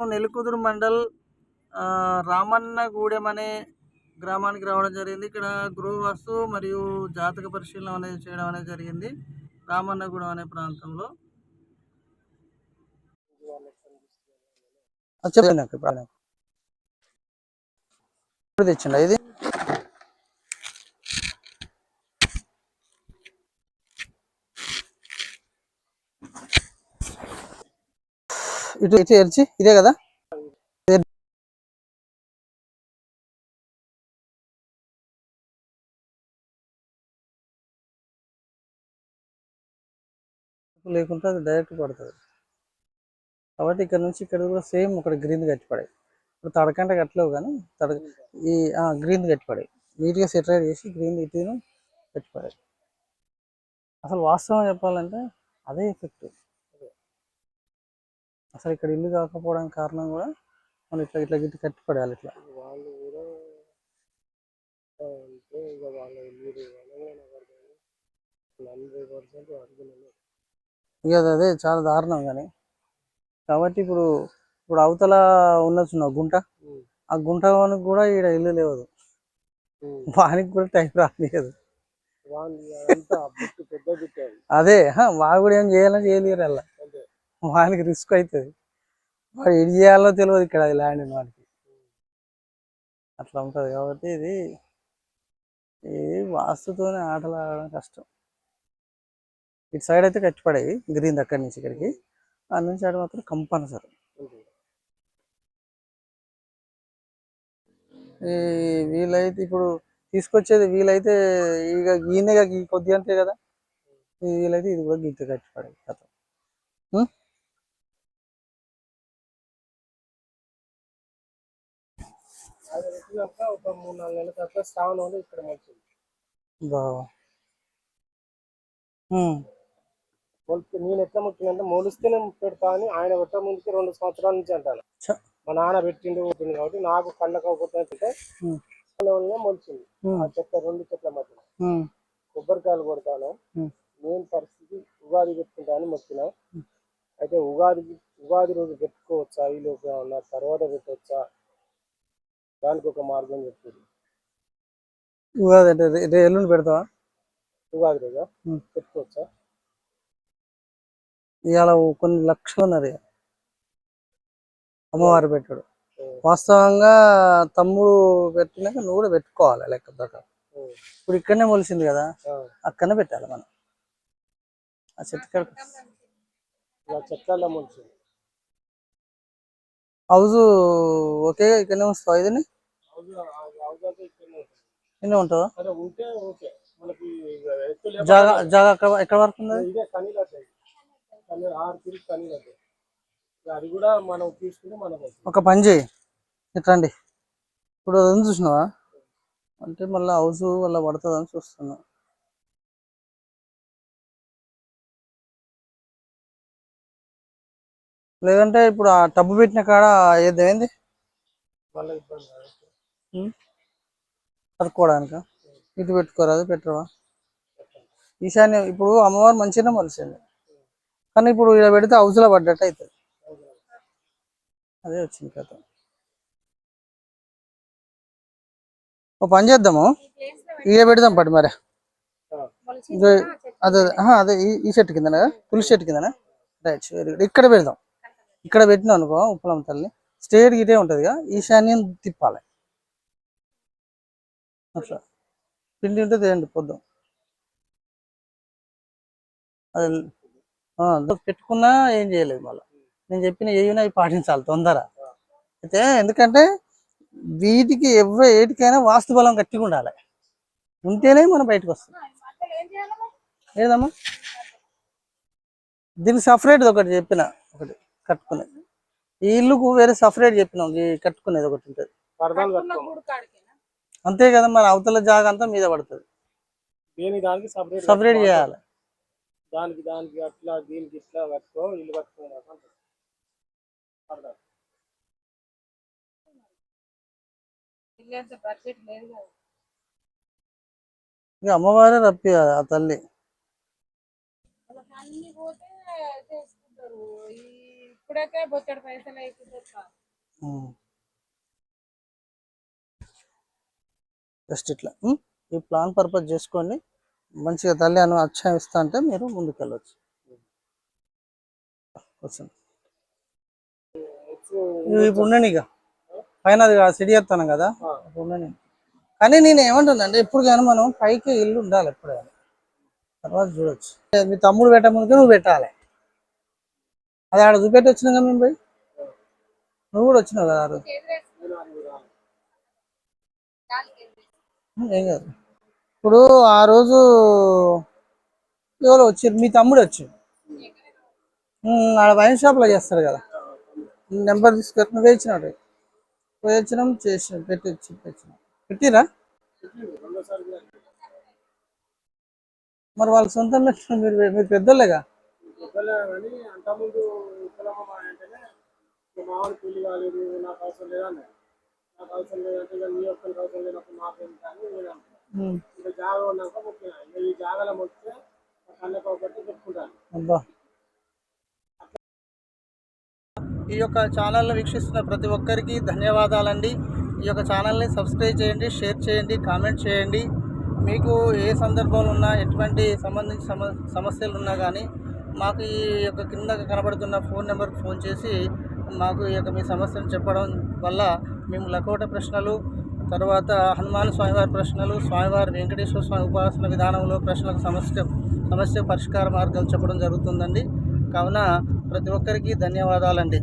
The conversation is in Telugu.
నెలకుదురు మండల్ రామన్నగూడెం అనే గ్రామానికి రావడం జరిగింది. ఇక్కడ గృహవాస్తు మరియు జాతక పరిశీలన అనేది చేయడం అనేది జరిగింది. రామన్నగూడెం అనే ప్రాంతంలో. చెప్పండి ఇప్పుడు తెచ్చిండ ఇది? ఇటు ఇటు ఎర్చి ఇదే కదా? లేకుండా అది డైరెక్ట్ పడుతుంది. కాబట్టి ఇక్కడ నుంచి ఇక్కడ కూడా సేమ్ ఇక్కడ గ్రీన్ కట్టి పడాయి ఇప్పుడు తడకంటే కట్టలేవు కానీ తడ ఈ గ్రీన్ కట్టి పడాయి నీట్గా సెటరైట్ చేసి గ్రీన్ ఇటును కట్టి పడాయి అసలు వాస్తవం చెప్పాలంటే అదే ఎఫెక్ట్ అసలు ఇక్కడ ఇల్లు కాకపోవడానికి కారణం కూడా మనం ఇట్లా ఇట్లా గిట్టి కట్టి పడేయాలి ఇట్లా. వాళ్ళు కూడా అంటే ఇక వాళ్ళ మీరు నలభై పర్సెంట్ అడుగులేదు ఇక అది చాలా దారుణం కానీ. కాబట్టి ఇప్పుడు ఇప్పుడు అవతల ఉన్నచున్న గుంట. ఆ గుంట వానికి కూడా ఈడ ఇల్లు లేవదు. వానికి కూడా టైం రాలేదు అదే హ, వాడు కూడా ఏం చేయాలని చేయలేరు అలా. వాళ్ళకి వానికి రిస్క్ అవుతుంది. వాడు ఏం చేయాలో తెలియదు ఇక్కడ అది ల్యాండ్ వాడికి అట్లా ఉంటుంది కాబట్టి ఇది ఇది వాస్తుతోనే ఆటలు ఆడడం కష్టం. ఇటు సైడ్ అయితే కట్టిపడాయి గ్రీన్ అక్కడి నుంచి ఇక్కడికి. ఆ నుంచి ఆడ మాత్రం కంపల్సరీ. ఈ వీలైతే ఇప్పుడు తీసుకొచ్చేది వీలైతే ఇక ఈయనగా ఈ కొద్ది అంతే కదా. వీలైతే ఇది కూడా గీత కట్టిపడాయి కథ. అది పెట్టినాక ఒక మూడు నాలుగు నెలల తర్వాత శ్రావణంలో ఇక్కడ ఉం. మొలిస్తే నేను ఎట్లా ముట్టినంటే మొలిస్తేనే పెడతా అని ఆయన పెట్ట ముందుకి రెండు సంవత్సరాల నుంచి అంటాను. మా నాన్న పెట్టిండు ఉంటుంది కాబట్టి నాకు కళ్ళకు అవుతుందంటే ఉం. మొలిచింది. ఆ చెట్ల రెండు చెట్ల మధ్య. కొబ్బరికాయలు కొడతాను. నేను పరిస్థితి ఉగాది పెట్టుకుంటాను మొక్కిన అయితే ఉగాది ఉగాది రోజు పెట్టుకోవచ్చా ఈ లోపు తర్వాత పెట్టవచ్చా దానికి ఒక మార్గం చెప్తుంది. ఉగాది అంటే రే- ఎల్లుండి పెడతావా? ఉగాది రోజు. పెట్టుకోవచ్చా? ఇవాళ కొన్ని లక్షలు ఉన్నారు. అమ్మవారు పెట్టాడు. వాస్తవంగా తమ్ముడు పెట్టినాక నువ్వు కూడా పెట్టుకోవాలి లెక్క ప్రకారం. ఇప్పుడు ఇక్కడనే మొలిసింది కదా అక్కడనే పెట్టాలి మనం. ఆ చెట్టు కాడ చెట్లలో ముంచింది హౌస్ ఓకే ఇక్కడనే వస్తావా ఇదని? ఇక్కడనే ఉంటుంది. జాగా జాగా ఎక్కడ వరకు అది? కూడా మనం తీసుకుంటే మనకు ఒక పని చేయి. ఇట్రండి ఇప్పుడు అది చూసినావా? అంటే మళ్ళీ హౌస్ వల్ల పడుతుంది అని చూస్తున్నా. లేదంటే ఇప్పుడు ఆ టబ్బు పెట్టిన కాడ ఏది ఏంది ఇబ్బంది కాదు. ఇటు పెట్టుకోరాదు పెట్టవా ఈశాన్య ఇప్పుడు అమ్మవారు మంచిగానే మలిసింది కానీ ఇప్పుడు ఇలా పెడితే హౌస్లో పడ్డట్టు అవుతుంది అదే వచ్చింది కథ. ఓ పని చేద్దాము. ఇక పెడదాం పడి మరి. ఇదే అదే అదే ఈ- సెట్ చెట్టు కిందనా తులసి చెట్టు కిందనా? Right very good. ఇక్కడ పెడదాం. ఇక్కడ పెట్టినాం అనుకో ఉప్పలమ్మ తల్లి. స్టేట్ ఇటే ఉంటుందిగా. ఈశాన్యం తిప్పాలి. అట్లా పిండి ఉంటే తేయండి పొద్దు. అది పెట్టుకున్నా ఏం చేయలేదు మళ్ళీ. నేను చెప్పిన ఏవినా అవి పాటించాలి తొందర. అయితే ఎందుకంటే వీటికి ఎవ్వ ఏటికైనా వాస్తు బలం గట్టిగా ఉండాలి. ఉంటేనే మనం బయటకు వస్తాం. ఏదమ్మా దీనికి సపరేట్ ఒకటి చెప్పిన ఒకటి కట్టుకునేది. ఈ ఇల్లుకు వేరే సపరేట్ చెప్పినాం ఈ కట్టుకునేది ఒకటి ఉంటుంది. అంతే కదా మరి అవతల జాగా అంతా మీద పడుతుంది. దేని దానికి సపరేట్ సపరేట్ చేయాలి. దానికి దానికి అట్లా దీనికి ఇట్లా కట్టుకో ఇల్లు. ఇక అమ్మవారే రప్పి ఆ తల్లి. ఇప్పుడైతే బొచ్చడి పైసలు అయిపోతుంది జస్ట్ ఇట్లా ఈ ప్లాన్ పర్పస్ చేసుకోండి మంచిగా తల్లి అని అక్షయం ఇస్తా అంటే మీరు ముందుకు ఇవి ఇప్పుడు ఉండని ఇక. పైన అది సిడి కదా. ఇప్పుడు ఉండని కానీ నేను ఏమంటుందంటే ఎప్పుడు కానీ మనం పైకి ఇల్లు ఉండాలి ఎప్పుడైనా. తర్వాత చూడొచ్చు. మీ తమ్ముడు పెట్ట ముందుకే నువ్వు పెట్టాలి. అది ఆడ చూపెట్టి వచ్చినాక మేము పోయి నువ్వు కూడా వచ్చినావు కదా ఆ రోజు? ఏం కాదు. ఇప్పుడు ఆ రోజు ఎవరు వచ్చారు? మీ తమ్ముడు వచ్చాడు. ఆడ వైన్ షాప్లో చేస్తాడు కదా. నెంబర్ తీసుకొని నువ్వే ఇచ్చినాడు పోయి వచ్చినాం చేసినాం పెట్టి వచ్చి పెట్టినాం. పెట్టిరా? మరి వాళ్ళ సొంతం పెట్టిన మీరు మీరు పెద్దోళ్ళేగా? అంతకుముందు మామూలు పెళ్ళి కాలేదు నాకు అవసరం లేదన్న అవసరం లేదంటే ఇక నీ ఒక్కరికి అవసరం లేనప్పుడు నాకేం కానీ నేను అన్నా. ఉమ్, ఇక జాగా ఉన్నాక ముఖ్యం ఇక ఈ జాగాలో మొక్కితే నా కళ్ళకు ఒకటి పెట్టుకుంటాను. అబ్బా. ఈ యొక్క ఛానల్ని వీక్షిస్తున్న ప్రతి ఒక్కరికి ధన్యవాదాలండి. ఈ యొక్క ఛానల్ని సబ్స్క్రైబ్ చేయండి షేర్ చేయండి కామెంట్ చేయండి. మీకు ఏ సందర్భంలో ఉన్నా ఎటువంటి సంబంధించి సమ సమస్యలు ఉన్నా కానీ మాకు ఈ యొక్క కింద కనబడుతున్న ఫోన్ నెంబర్కి ఫోన్ చేసి మాకు ఈ యొక్క మీ సమస్యను చెప్పడం వల్ల మేము లకోట ప్రశ్నలు తర్వాత హనుమాన్ స్వామివారి ప్రశ్నలు స్వామివారి వెంకటేశ్వర స్వామి ఉపాసన విధానంలో ప్రశ్నలకు సమస్య సమస్య పరిష్కార మార్గాలు చెప్పడం జరుగుతుందండి. కావున ప్రతి ఒక్కరికి ధన్యవాదాలండి.